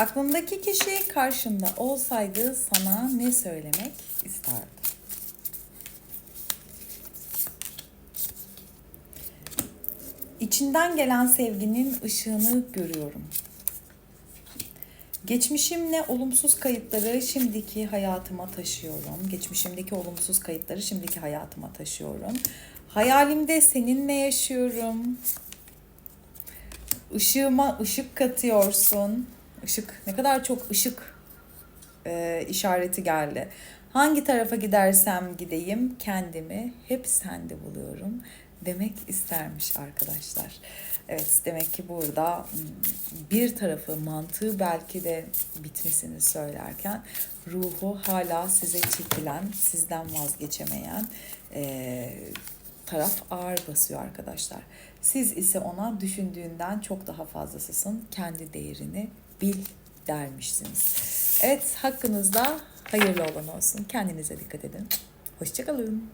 Aklındaki kişi karşında olsaydı sana ne söylemek isterdi? İçinden gelen sevginin ışığını görüyorum. Geçmişimle olumsuz kayıtları şimdiki hayatıma taşıyorum. Geçmişimdeki olumsuz kayıtları şimdiki hayatıma taşıyorum. Hayalimde seninle yaşıyorum. Işığıma ışık katıyorsun. Işık ne kadar çok ışık e, işareti geldi. Hangi tarafa gidersem gideyim kendimi hep sende buluyorum demek istermiş arkadaşlar. Evet demek ki burada hmm, bir tarafı mantığı belki de bitmesini söylerken ruhu hala size çekilen, sizden vazgeçemeyen e, taraf ağır basıyor arkadaşlar. Siz ise ona düşündüğünden çok daha fazlasısın. Kendi değerini bil dermişsiniz. Evet hakkınızda hayırlı olan olsun. Kendinize dikkat edin. Hoşçakalın.